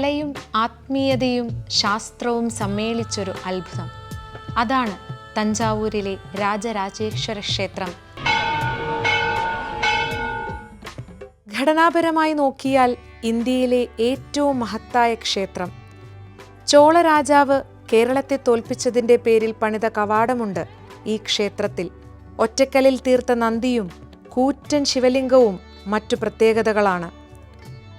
കലയും ആത്മീയതയും ശാസ്ത്രവും സമ്മേളിച്ചൊരു അത്ഭുതം. അതാണ് തഞ്ചാവൂരിലെ രാജരാജേശ്വര ക്ഷേത്രം. ഘടനാപരമായി നോക്കിയാൽ ഇന്ത്യയിലെ ഏറ്റവും മഹത്തായ ക്ഷേത്രം. ചോള രാജാവ് കേരളത്തെ തോൽപ്പിച്ചതിന്റെ പേരിൽ പണിത കവാടമുണ്ട് ഈ ക്ഷേത്രത്തിൽ. ഒറ്റക്കലിൽ തീർത്ത നന്ദിയും കൂറ്റൻ ശിവലിംഗവും മറ്റു പ്രത്യേകതകളാണ്.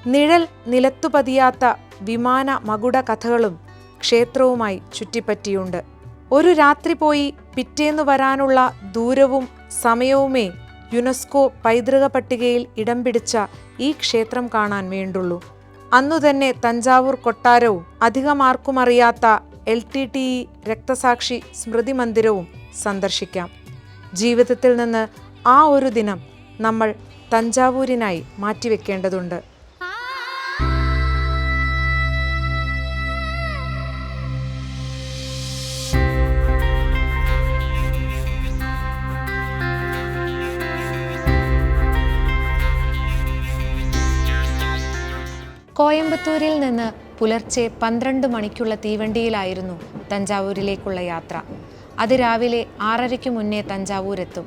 നിഴൽ നിലത്തു പതിയാത്ത വിമാന മകുട കഥകളും ക്ഷേത്രവുമായി ചുറ്റിപ്പറ്റിയുണ്ട്. ഒരു രാത്രി പോയി പിറ്റേന്ന് വരാനുള്ള ദൂരവും സമയവുമേ യുനെസ്കോ പൈതൃക പട്ടികയിൽ ഇടം പിടിച്ച ഈ ക്ഷേത്രം കാണാൻ വേണ്ടുള്ളൂ. അന്നു തന്നെ തഞ്ചാവൂർ കൊട്ടാരവും അധികമാർക്കും അറിയാത്ത എൽ ടി ടി ഇ രക്തസാക്ഷി സ്മൃതി മന്ദിരവും സന്ദർശിക്കാം. ജീവിതത്തിൽ നിന്ന് ആ ഒരു ദിനം നമ്മൾ തഞ്ചാവൂരിനായി മാറ്റിവെക്കേണ്ടതുണ്ട്. കോയമ്പത്തൂരിൽ നിന്ന് പുലർച്ചെ പന്ത്രണ്ട് മണിക്കുള്ള തീവണ്ടിയിലായിരുന്നു തഞ്ചാവൂരിലേക്കുള്ള യാത്ര. അത് രാവിലെ ആറരയ്ക്ക് മുന്നേ തഞ്ചാവൂരെത്തും.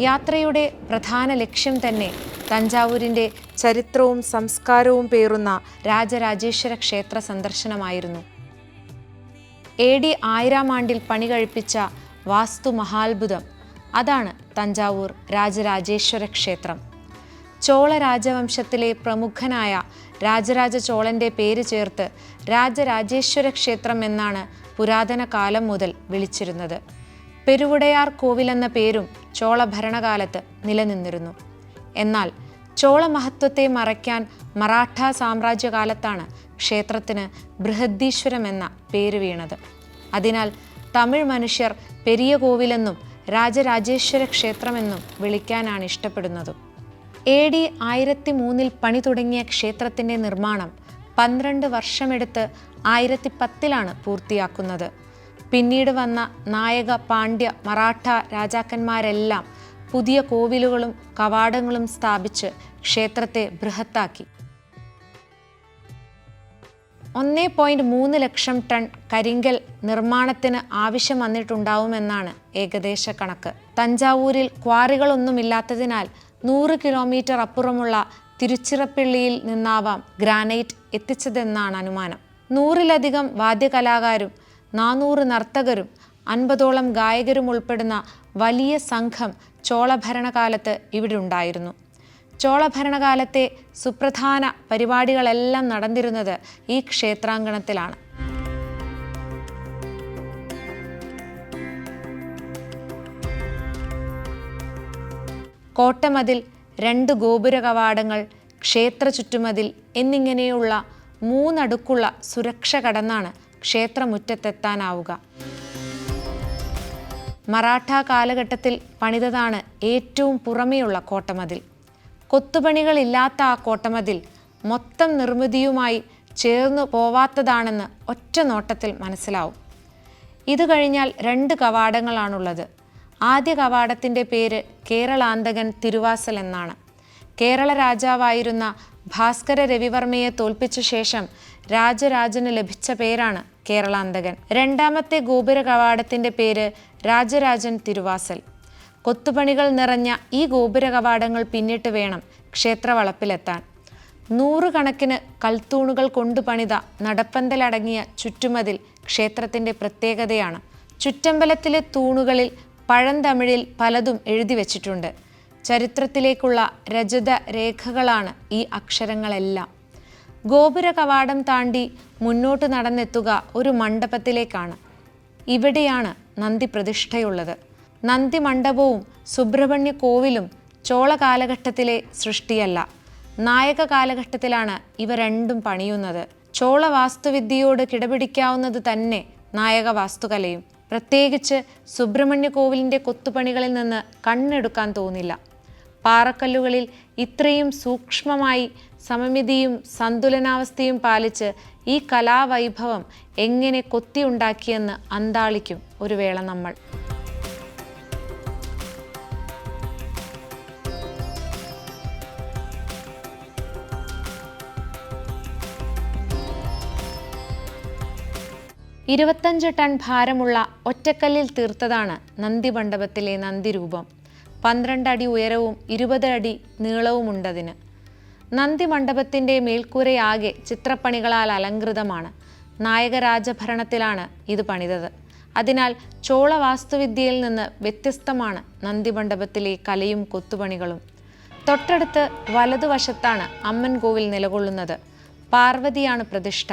യാത്രയുടെ പ്രധാന ലക്ഷ്യം തന്നെ തഞ്ചാവൂരിന്റെ ചരിത്രവും സംസ്കാരവും പേറുന്ന രാജരാജേശ്വര ക്ഷേത്ര സന്ദർശനമായിരുന്നു. എ ഡി ആയിരം ആണ്ടിൽ പണി കഴിപ്പിച്ച വാസ്തു മഹാത്ഭുതം അതാണ് തഞ്ചാവൂർ രാജരാജേശ്വര ക്ഷേത്രം. ചോള രാജവംശത്തിലെ പ്രമുഖനായ രാജരാജ ചോളന്റെ പേര് ചേർത്ത് രാജരാജേശ്വര ക്ഷേത്രം എന്നാണ് പുരാതന കാലം മുതൽ വിളിച്ചിരുന്നത്. പെരുവുടയാർ കോവിലെന്ന പേരും ചോള ഭരണകാലത്ത് നിലനിന്നിരുന്നു. എന്നാൽ ചോള മഹത്വത്തെ മറയ്ക്കാൻ മറാഠ സാമ്രാജ്യകാലത്താണ് ക്ഷേത്രത്തിന് ബൃഹദീശ്വരം എന്ന പേര് വീണത്. അതിനാൽ തമിഴ് മനുഷ്യർ പെരിയ കോവിലെന്നും രാജരാജേശ്വര ക്ഷേത്രമെന്നും വിളിക്കാനാണ് ഇഷ്ടപ്പെടുന്നതും. എ ഡി ആയിരത്തി മൂന്നിൽ പണി തുടങ്ങിയ ക്ഷേത്രത്തിന്റെ നിർമ്മാണം പന്ത്രണ്ട് വർഷമെടുത്ത് ആയിരത്തി പത്തിലാണ് പൂർത്തിയാക്കുന്നത്. പിന്നീട് വന്ന നായക പാണ്ഡ്യ മറാഠ രാജാക്കന്മാരെല്ലാം പുതിയ കോവിലുകളും കവാടങ്ങളും സ്ഥാപിച്ച് ക്ഷേത്രത്തെ ബൃഹത്താക്കി. ഒന്നേ പോയിന്റ് മൂന്ന് ലക്ഷം ടൺ കരിങ്കൽ നിർമ്മാണത്തിന് ആവശ്യം വന്നിട്ടുണ്ടാവുമെന്നാണ് ഏകദേശ കണക്ക്. തഞ്ചാവൂരിൽ ക്വാറികളൊന്നുമില്ലാത്തതിനാൽ നൂറ് കിലോമീറ്റർ അപ്പുറമുള്ള തിരുച്ചിറപ്പള്ളിയിൽ നിന്നാവാം ഗ്രാനൈറ്റ് എത്തിച്ചതെന്നാണ് അനുമാനം. നൂറിലധികം വാദ്യകലാകാരും നാനൂറ് നർത്തകരും അൻപതോളം ഗായകരും ഉൾപ്പെടുന്ന വലിയ സംഘം ചോള ഭരണകാലത്ത് ഇവിടെ ഉണ്ടായിരുന്നു. ചോള ഭരണകാലത്തെ സുപ്രധാന പരിപാടികളെല്ലാം നടന്നിരുന്നത് ഈ ക്ഷേത്രാങ്കണത്തിലാണ്. കോട്ടമതിൽ രണ്ട് ഗോപുര കവാടങ്ങൾ ക്ഷേത്ര ചുറ്റുമതിൽ എന്നിങ്ങനെയുള്ള മൂന്നടുക്കുള്ള സുരക്ഷ കടന്നാണ് ക്ഷേത്രമുറ്റത്തെത്താനാവുക. മറാഠ കാലഘട്ടത്തിൽ പണിതതാണ് ഏറ്റവും പുറമെയുള്ള കോട്ടമതിൽ. കൊത്തുപണികളില്ലാത്ത ആ കോട്ടമതിൽ മൊത്തം നിർമ്മിതിയുമായി ചേർന്നു പോവാത്തതാണെന്ന് ഒറ്റ നോട്ടത്തിൽ മനസ്സിലാവും. ഇത് കഴിഞ്ഞാൽ രണ്ട് കവാടങ്ങളാണുള്ളത്. ആദ്യ കവാടത്തിന്റെ പേര് കേരളാന്തകൻ തിരുവാസൽ എന്നാണ്. കേരള രാജാവായിരുന്ന ഭാസ്കര രവിവർമ്മയെ തോൽപ്പിച്ച ശേഷം രാജരാജന് ലഭിച്ച പേരാണ് കേരളാന്തകൻ. രണ്ടാമത്തെ ഗോപുര കവാടത്തിന്റെ പേര് രാജരാജൻ തിരുവാസൽ. കൊത്തുപണികൾ നിറഞ്ഞ ഈ ഗോപുര കവാടങ്ങൾ പിന്നിട്ട് വേണം ക്ഷേത്രവളപ്പിലെത്താൻ. നൂറുകണക്കിന് കൽത്തൂണുകൾ കൊണ്ടു പണിത നടപ്പന്തലടങ്ങിയ ചുറ്റുമതിൽ ക്ഷേത്രത്തിന്റെ പ്രത്യേകതയാണ്. ചുറ്റമ്പലത്തിലെ തൂണുകളിൽ പഴന്തമിഴിൽ പലതും എഴുതി വച്ചിട്ടുണ്ട്. ചരിത്രത്തിലേക്കുള്ള രജത രേഖകളാണ് ഈ അക്ഷരങ്ങളെല്ലാം. ഗോപുര കവാടം താണ്ടി മുന്നോട്ട് നടന്നെത്തുക ഒരു മണ്ഡപത്തിലേക്കാണ്. ഇവിടെയാണ് നന്ദി പ്രതിഷ്ഠയുള്ളത്. നന്ദി മണ്ഡപവും സുബ്രഹ്മണ്യ കോവിലും ചോള കാലഘട്ടത്തിലെ സൃഷ്ടിയല്ല. നായക കാലഘട്ടത്തിലാണ് ഇവ രണ്ടും പണിയുന്നത്. ചോള വാസ്തുവിദ്യയോട് കിടപിടിക്കാവുന്നത് തന്നെ നായക വാസ്തുകലയും. പ്രത്യേകിച്ച് സുബ്രഹ്മണ്യ കോവിലിന്റെ കൊത്തുപണികളിൽ നിന്ന് കണ്ണെടുക്കാൻ തോന്നില്ല. പാറക്കല്ലുകളിൽ ഇത്രയും സൂക്ഷ്മമായി സമമിതിയും സന്തുലനാവസ്ഥയും പാലിച്ച് ഈ കലാവൈഭവം എങ്ങനെ കൊത്തിയുണ്ടാക്കിയെന്ന് അന്താളിക്കും ഒരു വേള നമ്മൾ. ഇരുപത്തഞ്ച് ടൺ ഭാരമുള്ള ഒറ്റക്കല്ലിൽ തീർത്തതാണ് നന്ദി മണ്ഡപത്തിലെ നന്ദിരൂപം. പന്ത്രണ്ട് അടി ഉയരവും ഇരുപത് അടി നീളവുമുണ്ടതിന്. നന്ദി മണ്ഡപത്തിന്റെ മേൽക്കൂരയാകെ ചിത്രപ്പണികളാൽ അലങ്കൃതമാണ് നായകരാജഭരണത്തിലാണ് ഇത് പണിതത്. അതിനാൽ ചോള വാസ്തുവിദ്യയിൽ നിന്ന് വ്യത്യസ്തമാണ് നന്ദി മണ്ഡപത്തിലെ കലയും കൊത്തുപണികളും. തൊട്ടടുത്ത് വലതുവശത്താണ് അമ്മൻ കോവിൽ നിലകൊള്ളുന്നത്. പാർവതിയാണ് പ്രതിഷ്ഠ.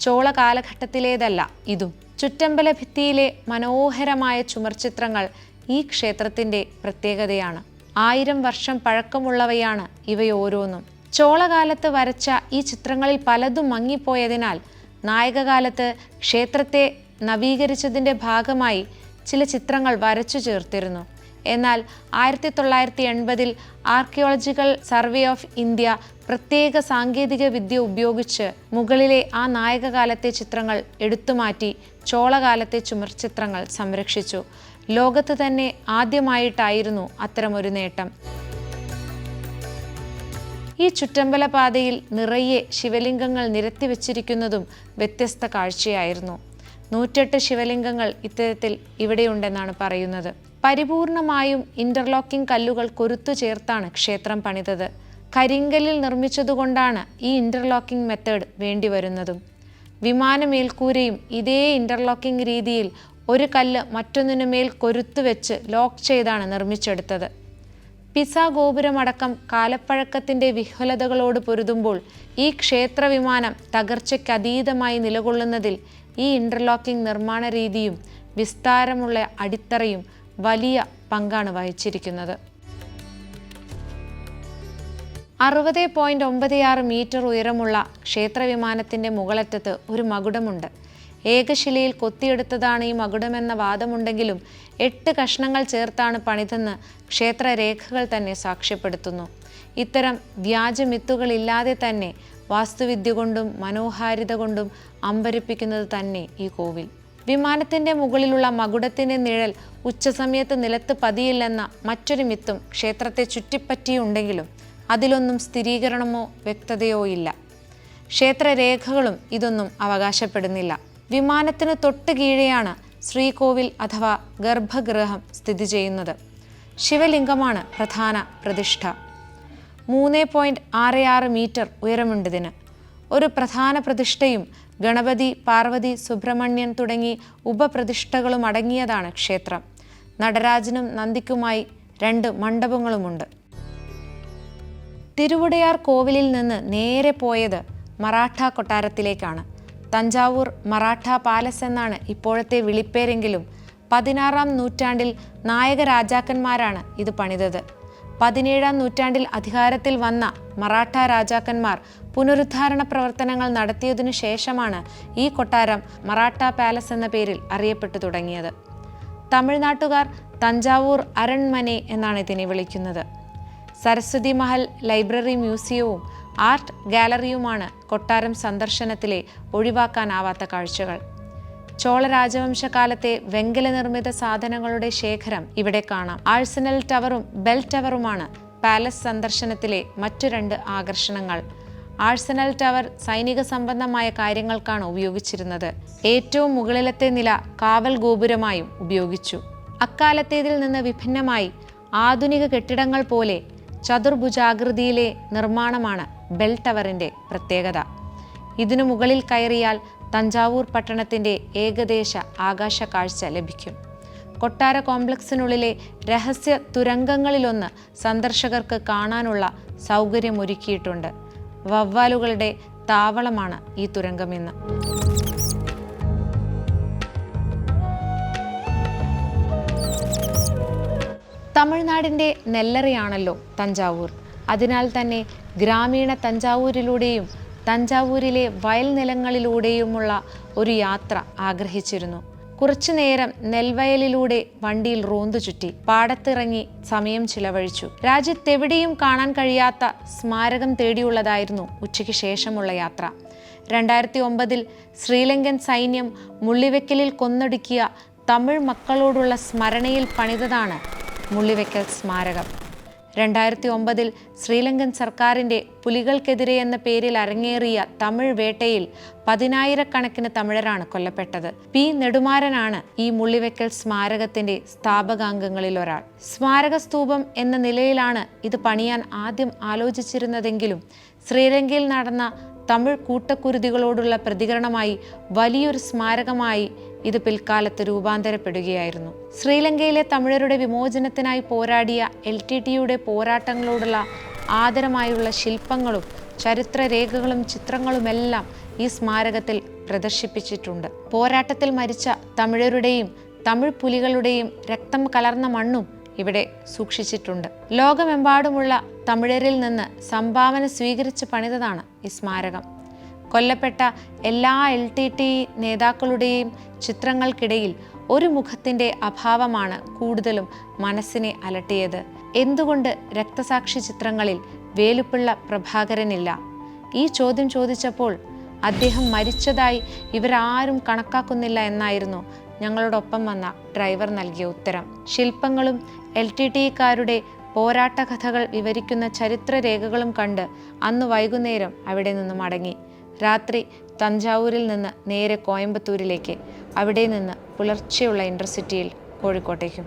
ചോള കാലഘട്ടത്തിലേതല്ല ഇതും. ചുറ്റമ്പല ഭിത്തിയിലെ മനോഹരമായ ചുമർചിത്രങ്ങൾ ഈ ക്ഷേത്രത്തിന്റെ പ്രത്യേകതയാണ്. ആയിരം വർഷം പഴക്കമുള്ളവയാണ് ഇവയോരോന്നും. ചോളകാലത്ത് വരച്ച ഈ ചിത്രങ്ങളിൽ പലതും മങ്ങിപ്പോയതിനാൽ നായകകാലത്ത് ക്ഷേത്രത്തെ നവീകരിച്ചതിന്റെ ഭാഗമായി ചില ചിത്രങ്ങൾ വരച്ചു ചേർത്തിരുന്നു. എന്നാൽ ആയിരത്തി തൊള്ളായിരത്തി എൺപതിൽ ആർക്കിയോളജിക്കൽ സർവേ ഓഫ് ഇന്ത്യ പ്രത്യേക സാങ്കേതിക വിദ്യ ഉപയോഗിച്ച് മുകളിലെ ആ നായകകാലത്തെ ചിത്രങ്ങൾ എടുത്തുമാറ്റി ചോളകാലത്തെ ചുമർചിത്രങ്ങൾ സംരക്ഷിച്ചു. ലോകത്ത് തന്നെ ആദ്യമായിട്ടായിരുന്നു അത്തരമൊരു നേട്ടം. ഈ ചുറ്റമ്പല പാതയിൽ നിറയെ ശിവലിംഗങ്ങൾ നിരത്തി വച്ചിരിക്കുന്നതും വ്യത്യസ്ത കാഴ്ചയായിരുന്നു. നൂറ്റെട്ട് ശിവലിംഗങ്ങൾ ഇത്തരത്തിൽ ഇവിടെയുണ്ടെന്നാണ് പറയുന്നത്. പരിപൂർണമായും ഇന്റർലോക്കിംഗ് കല്ലുകൾ കൊരുത്തു ചേർത്താണ് ക്ഷേത്രം പണിതത്. കരിങ്കലിൽ നിർമ്മിച്ചതുകൊണ്ടാണ് ഈ ഇന്റർലോക്കിംഗ് മെത്തേഡ് വേണ്ടിവരുന്നതും. വിമാനമേൽക്കൂരയും ഇതേ ഇന്റർലോക്കിംഗ് രീതിയിൽ ഒരു കല്ല് മറ്റൊന്നിനു മേൽ കൊരുത്തു വെച്ച് ലോക്ക് ചെയ്താണ് നിർമ്മിച്ചെടുത്തത്. പിസ ഗോപുരമടക്കം കാലപ്പഴക്കത്തിന്റെ വിഹ്വലതകളോട് പൊരുതുമ്പോൾ ഈ ക്ഷേത്ര വിമാനം തകർച്ചയ്ക്കതീതമായി നിലകൊള്ളുന്നതിൽ ഈ ഇന്റർലോക്കിംഗ് നിർമ്മാണ രീതിയും വിസ്താരമുള്ള അടിത്തറയും വലിയ പങ്കാണ് വഹിച്ചിരിക്കുന്നത്. അറുപത് പോയിന്റ് ഒമ്പത് ആറ് മീറ്റർ ഉയരമുള്ള ക്ഷേത്ര വിമാനത്തിന്റെ മുകളറ്റത്ത് ഒരു മകുടമുണ്ട്. ഏകശിലയിൽ കൊത്തിയെടുത്തതാണ് ഈ മകുടമെന്ന വാദമുണ്ടെങ്കിലും എട്ട് കഷ്ണങ്ങൾ ചേർത്താണ് പണിതെന്ന് ക്ഷേത്രരേഖകൾ തന്നെ സാക്ഷ്യപ്പെടുത്തുന്നു. ഇത്തരം വ്യാജമിത്തുകളില്ലാതെ തന്നെ വാസ്തുവിദ്യ കൊണ്ടും മനോഹാരിത കൊണ്ടും അമ്പരിപ്പിക്കുന്നത് തന്നെ ഈ കോവിൽ. വിമാനത്തിന്റെ മുകളിലുള്ള മകുടത്തിന്റെ നിഴൽ ഉച്ചസമയത്ത് നിലത്ത് പതിയില്ലെന്ന മറ്റൊരു മിത്തും ക്ഷേത്രത്തെ ചുറ്റിപ്പറ്റിയുണ്ടെങ്കിലും അതിലൊന്നും സ്ഥിരീകരണമോ വ്യക്തതയോ ഇല്ല. ക്ഷേത്രരേഖകളും ഇതൊന്നും അവകാശപ്പെടുന്നില്ല. വിമാനത്തിന് തൊട്ട് കീഴെയാണ് ശ്രീകോവിൽ അഥവാ ഗർഭഗൃഹം സ്ഥിതി ചെയ്യുന്നത്. ശിവലിംഗമാണ് പ്രധാന പ്രതിഷ്ഠ. മൂന്ന് പോയിന്റ് ആറ് ആറ് മീറ്റർ ഉയരമുണ്ടതിന് ഒരു പ്രധാന പ്രതിഷ്ഠയും ഗണപതി പാർവതി സുബ്രഹ്മണ്യൻ തുടങ്ങി ഉപപ്രതിഷ്ഠകളും അടങ്ങിയതാണ് ക്ഷേത്രം. നടരാജനും നന്ദിക്കുമായി രണ്ട് മണ്ഡപങ്ങളുമുണ്ട്. തിരുവുടയാർ കോവിലിൽ നിന്ന് നേരെ പോയത് മറാഠ കൊട്ടാരത്തിലേക്കാണ്. തഞ്ചാവൂർ മറാഠ പാലസ് എന്നാണ് ഇപ്പോഴത്തെ വിളിപ്പേരെങ്കിലും പതിനാറാം നൂറ്റാണ്ടിൽ നായക രാജാക്കന്മാരാണ് ഇത് പണിതത്. പതിനേഴാം നൂറ്റാണ്ടിൽ അധികാരത്തിൽ വന്ന മറാഠ രാജാക്കന്മാർ പുനരുദ്ധാരണ പ്രവർത്തനങ്ങൾ നടത്തിയതിനു ശേഷമാണ് ഈ കൊട്ടാരം മറാഠ പാലസ് എന്ന പേരിൽ അറിയപ്പെട്ടു തുടങ്ങിയത്. തമിഴ്നാട്ടുകാർ തഞ്ചാവൂർ അരൺമനെ എന്നാണ് ഇതിനെ വിളിക്കുന്നത്. സരസ്വതി മഹൽ ലൈബ്രറി മ്യൂസിയവും ആർട്ട് ഗാലറിയുമാണ് കൊട്ടാരം സന്ദർശനത്തിലെ ഒഴിവാക്കാനാവാത്ത കാഴ്ചകൾ. ചോള രാജവംശകാലത്തെ വെങ്കല നിർമ്മിത സാധനങ്ങളുടെ ശേഖരം ഇവിടെ കാണാം. ആഴ്സണൽ ടവറും ബെൽ ടവറുമാണ് പാലസ് സന്ദർശനത്തിലെ മറ്റു രണ്ട് ആകർഷണങ്ങൾ. ആഴ്സണൽ ടവർ സൈനിക സംബന്ധമായ കാര്യങ്ങൾക്കാണ് ഉപയോഗിച്ചിരുന്നത്. ഏറ്റവും മുകളിലത്തെ നില കാവൽ ഗോപുരമായും ഉപയോഗിച്ചു. അക്കാലത്തേതിൽ നിന്ന് വിഭിന്നമായി ആധുനിക കെട്ടിടങ്ങൾ പോലെ ചതുർഭുജാകൃതിയിലെ നിർമ്മാണമാണ് ബെൽ ടവറിന്റെ പ്രത്യേകത. ഇതിനു മുകളിൽ കയറിയാൽ തഞ്ചാവൂർ പട്ടണത്തിന്റെ ഏകദേശ ആകാശ കാഴ്ച ലഭിക്കും. കൊട്ടാര കോംപ്ലക്സിനുള്ളിലെ രഹസ്യ തുരങ്കങ്ങളിലൊന്ന് സന്ദർശകർക്ക് കാണാനുള്ള സൗകര്യമൊരുക്കിയിട്ടുണ്ട്. വവ്വാലുകളുടെ താവളമാണ് ഈ തുരങ്കമെന്ന്. തമിഴ്നാടിന്റെ നെല്ലറയാണല്ലോ തഞ്ചാവൂർ. അതിനാൽ തന്നെ ഗ്രാമീണ തഞ്ചാവൂരിലൂടെയും തഞ്ചാവൂരിലെ വയൽ നിലങ്ങളിലൂടെയുമുള്ള ഒരു യാത്ര ആഗ്രഹിച്ചിരുന്നു. കുറച്ചു നേരം നെൽവയലിലൂടെ വണ്ടിയിൽ റോന്തു ചുറ്റി പാടത്തിറങ്ങി സമയം ചിലവഴിച്ചു. രാജ്യത്തെവിടെയും കാണാൻ കഴിയാത്ത സ്മാരകം തേടിയുള്ളതായിരുന്നു ഉച്ചയ്ക്ക് ശേഷമുള്ള യാത്ര. രണ്ടായിരത്തി ഒമ്പതിൽ ശ്രീലങ്കൻ സൈന്യം മുള്ളിവെക്കലിൽ കൊന്നൊടുക്കിയ തമിഴ് മക്കളോടുള്ള സ്മരണയിൽ പണിതതാണ് മുള്ളിവെക്കൽ സ്മാരകം. രണ്ടായിരത്തി ഒമ്പതിൽ ശ്രീലങ്കൻ സർക്കാരിന്റെ പുലികൾക്കെതിരെ എന്ന പേരിൽ അരങ്ങേറിയ തമിഴ് വേട്ടയിൽ പതിനായിരക്കണക്കിന് തമിഴരാണ് കൊല്ലപ്പെട്ടത്. പി. നെടുമാരനാണ് ഈ മുള്ളിവെക്കൽ സ്മാരകത്തിന്റെ സ്ഥാപകാംഗങ്ങളിൽ ഒരാൾ സ്മാരക സ്തൂപം എന്ന നിലയിലാണ് ഇത് പണിയാൻ ആദ്യം ആലോചിച്ചിരുന്നതെങ്കിലും ശ്രീലങ്കയിൽ നടന്ന തമിഴ് കൂട്ടക്കുരുതികളോടുള്ള പ്രതികരണമായി വലിയൊരു സ്മാരകമായി ഇത് പിൽക്കാലത്ത് രൂപാന്തരപ്പെടുകയായിരുന്നു. ശ്രീലങ്കയിലെ തമിഴരുടെ വിമോചനത്തിനായി പോരാടിയ എൽ ടി ടിയുടെ പോരാട്ടങ്ങളോടുള്ള ആദരമായുള്ള ശില്പങ്ങളും ചരിത്രരേഖകളും ചിത്രങ്ങളുമെല്ലാം ഈ സ്മാരകത്തിൽ പ്രദർശിപ്പിച്ചിട്ടുണ്ട്. പോരാട്ടത്തിൽ മരിച്ച തമിഴരുടെയും തമിഴ് പുലികളുടെയും രക്തം കലർന്ന മണ്ണും ഇവിടെ സൂക്ഷിച്ചിട്ടുണ്ട്. ലോകമെമ്പാടുമുള്ള തമിഴരിൽ നിന്ന് സംഭാവന സ്വീകരിച്ച് പണിതതാണ് ഈ സ്മാരകം. കൊല്ലപ്പെട്ട എല്ലാ എൽ ടി ടി നേതാക്കളുടെയും ചിത്രങ്ങൾക്കിടയിൽ ഒരു മുഖത്തിന്റെ അഭാവമാണ് കൂടുതലും മനസ്സിനെ അലട്ടിയത്. എന്തുകൊണ്ട് രക്തസാക്ഷി ചിത്രങ്ങളിൽ വേലുപ്പിള്ള പ്രഭാകരനില്ല? ഈ ചോദ്യം ചോദിച്ചപ്പോൾ അദ്ദേഹം മരിച്ചതായി ഇവരാരും കണക്കാക്കുന്നില്ല എന്നായിരുന്നു ഞങ്ങളോടൊപ്പം വന്ന ഡ്രൈവർ നൽകിയ ഉത്തരം. ശില്പങ്ങളും എൽ ടി ടിക്കാരുടെ പോരാട്ട കഥകൾ വിവരിക്കുന്ന ചരിത്രരേഖകളും കണ്ട് അന്ന് വൈകുന്നേരം അവിടെ നിന്ന് മടങ്ങി. രാത്രി തഞ്ചാവൂരിൽ നിന്ന് നേരെ കോയമ്പത്തൂരിലേക്ക് അവിടെ നിന്ന് പുലർച്ചെയുള്ള ഇന്റർസിറ്റിയിൽ കോഴിക്കോട്ടേക്കും.